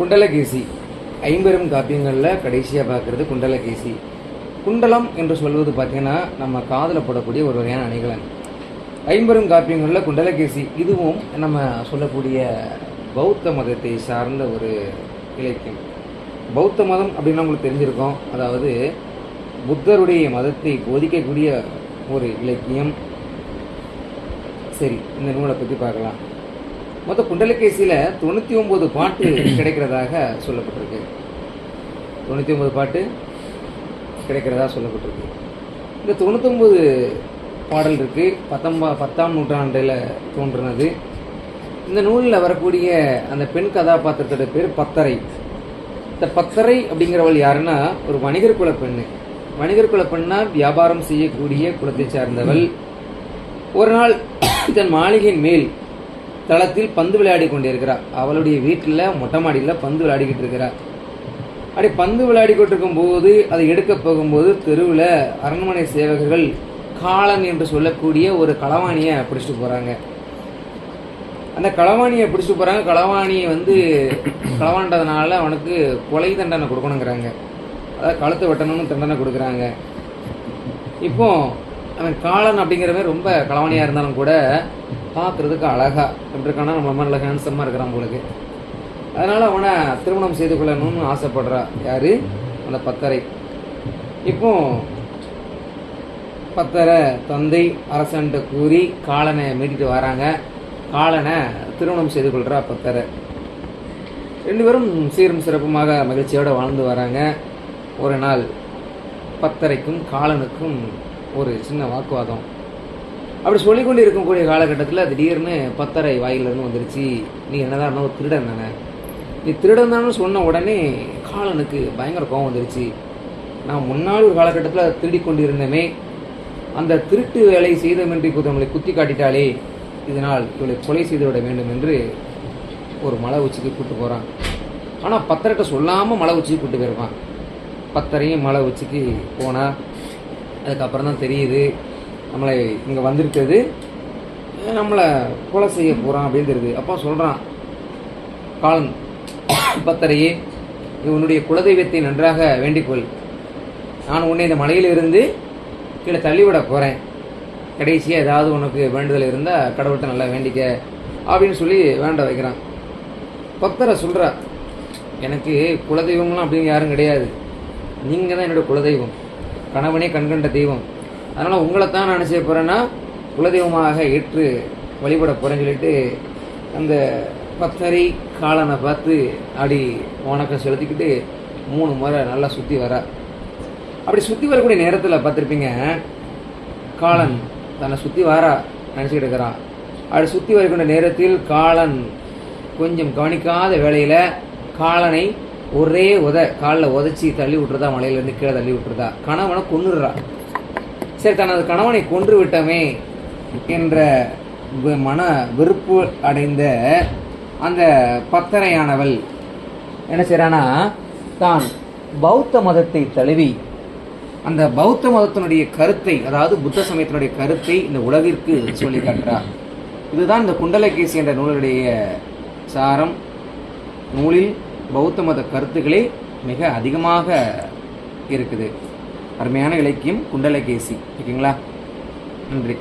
குண்டலகேசி. ஐம்பெரும் காப்பியங்களில் கடைசியாக பார்க்குறது குண்டலகேசி. குண்டலம் என்று சொல்வது பார்த்தீங்கன்னா நம்ம காதில் போடக்கூடிய ஒரு வகையான அணிகலன். ஐம்பெரும் காப்பியங்களில் குண்டலகேசி. இதுவும் நம்ம சொல்லக்கூடிய பௌத்த மதத்தை சார்ந்த ஒரு இலக்கியம். பௌத்த மதம் அப்படின்னா உங்களுக்கு தெரிஞ்சிருக்கோம். அதாவது புத்தருடைய மதத்தை போதிக்கக்கூடிய ஒரு இலக்கியம். சரி இந்த நூலை பற்றி பார்க்கலாம். மொத்த குண்டலகேசியில் தொண்ணூற்றி ஒம்பது பாட்டு கிடைக்கிறதாக சொல்லப்பட்டிருக்கு. தொண்ணூற்றி ஒம்பது பாட்டு கிடைக்கிறதா சொல்லப்பட்டிருக்கு. இந்த தொண்ணூத்தொம்பது பாடல் இருக்கு. பத்தொம்பா பத்தாம் நூற்றாண்டில் தோன்றினது. இந்த நூலில் வரக்கூடிய அந்த பெண் கதாபாத்திரத்தோட பேர் பத்தரை. இந்த பத்தரை அப்படிங்கிறவள் யாருன்னா ஒரு வணிகர் குல பெண்ணு. வணிகர் குல பெண்ணா வியாபாரம் செய்யக்கூடிய குலத்தை சார்ந்தவள். ஒரு நாள் தன் மாளிகையின் மேல் தளத்தில் பந்து விளையாடி கொண்டிருக்கிறார். அவளுடைய வீட்டில் மொட்டை மாடியில் பந்து விளையாடிக்கிட்டு இருக்கிறார். அப்படி பந்து விளையாடி கொண்டிருக்கும் போது அதை எடுக்க போகும்போது தெருவில் அரண்மனை சேவகர்கள் காளன் என்று சொல்லக்கூடிய ஒரு களவாணியை பிடிச்சிட்டு போகிறாங்க அந்த களவாணியை பிடிச்சிட்டு போகிறாங்க களவாணியை வந்து களவாண்டதுனால அவனுக்கு கொலை தண்டனை கொடுக்கணுங்கிறாங்க. அதாவது கழுத்தை வெட்டணும்னு தண்டனை கொடுக்குறாங்க. இப்போ அவன் காளன் அப்படிங்கிறவன் ரொம்ப களவாணியாக இருந்தாலும் கூட பார்க்குறதுக்கு அழகா. எப்படி இருக்கானா நம்ம நல்ல ஹேண்ட்ஸமாக இருக்கிறான் உங்களுக்கு அதனால் அவனை திருமணம் செய்து கொள்ளணும்னு ஆசைப்படுறா. யார்? அந்த பத்தரை. இப்போ பத்தரை தந்தை அரசன்ட்ட கூறி காலனை மீட்டிட்டு வராங்க. காலனை திருமணம் செய்து கொள்கிறா பத்தரை. ரெண்டு பேரும் சீரும் சிறப்புமாக மகிழ்ச்சியோடு வாழ்ந்து வராங்க. ஒரு நாள் பத்தரைக்கும் காலனுக்கும் ஒரு சின்ன வாக்குவாதம். அப்படி சொல்லி கொண்டு இருக்கக்கூடிய காலகட்டத்தில் திடீர்னு பத்தரை வாயிலிருந்து வந்துருச்சு. நீ என்னதான் ஒரு திருடன் தானே? நீ திருடன் தானே சொன்ன உடனே காலனுக்கு பயங்கர கோபம் வந்துருச்சு. நான் முன்னாள் ஒரு காலகட்டத்தில் திருடி கொண்டிருந்தமே அந்த திருட்டு வேலை செய்தமின்றி இப்போது நம்மளை குத்தி காட்டிட்டாலே இதனால் இவளை கொலை செய்துவிட வேண்டும் என்று ஒரு மலை உச்சிக்கு கூப்பிட்டு போகிறான் ஆனால் பத்தரைட்ட சொல்லாமல் மலை உச்சிக்கு கூப்பிட்டு போயிருப்பான். பத்தரையும் மலை உச்சிக்கு போனால் அதுக்கப்புறம் தான் தெரியுது. நம்மளை இங்கே வந்திருக்கிறது. நம்மளை கொலை செய்ய போகிறான் அப்படின்னு தெரியுது. அப்போ சொல்கிறான் காலம் பத்தரையே உன்னுடைய குலதெய்வத்தை நன்றாக வேண்டிக்கொள். நான் உன்னை இந்த மலையிலிருந்து கீழே தள்ளிவிட போகிறேன் கடைசியாக ஏதாவது உனக்கு வேண்டுதல் இருந்தால் கடவுள்கிட்ட நல்லா வேண்டிக்க அப்படின்னு சொல்லி வேண்ட வைக்கிறான். பக்தரை சொல்கிறா எனக்கு குலதெய்வம்லாம் அப்படின்னு யாரும் கிடையாது. நீங்கள் தான் என்னோட குலதெய்வம். கணவனே கண்கண்ட தெய்வம். அதனால் உங்களை தான் நான் செய்ய போகிறேன்னா குலதெய்வமாக ஏற்று வழிபட போகிறேன்னு சொல்லிட்டு அந்த பத்தரை காலனை பார்த்து அப்படி வணக்கம் செலுத்திக்கிட்டு மூணு முறை நல்லா சுற்றி வரா. அப்படி சுற்றி வரக்கூடிய நேரத்தில் பார்த்துருப்பீங்க காலன் தன்னை சுற்றி வாரா நினச்சிக்கிட்டு இருக்கிறான் அப்படி சுற்றி வரக்கூடிய நேரத்தில் காலன் கொஞ்சம் கவனிக்காத வேலையில் காலனை ஒரே உத காலில் உதச்சி தள்ளி விட்டுறதா மலையிலேருந்து கீழே தள்ளி விட்டுறதா கணவனை கொன்னுடுறா. சரி தனது கணவனை கொன்று விட்டமே என்ற மன வெறுப்பு அடைந்த அந்த பத்தனையானவள் என்ன செய்கிறானா தான் பௌத்த மதத்தை தழுவி அந்த பௌத்த மதத்தினுடைய கருத்தை அதாவது புத்த சமயத்தினுடைய கருத்தை இந்த உலகிற்கு சொல்லி காட்டுறார். இதுதான் இந்த குண்டலகேசி என்ற நூலுடைய சாரம். நூலில் பௌத்த மத கருத்துக்களே மிக அதிகமாக இருக்குது. அருமையான இலக்கியம் குண்டலகேசி ஓகேங்களா? நன்றி.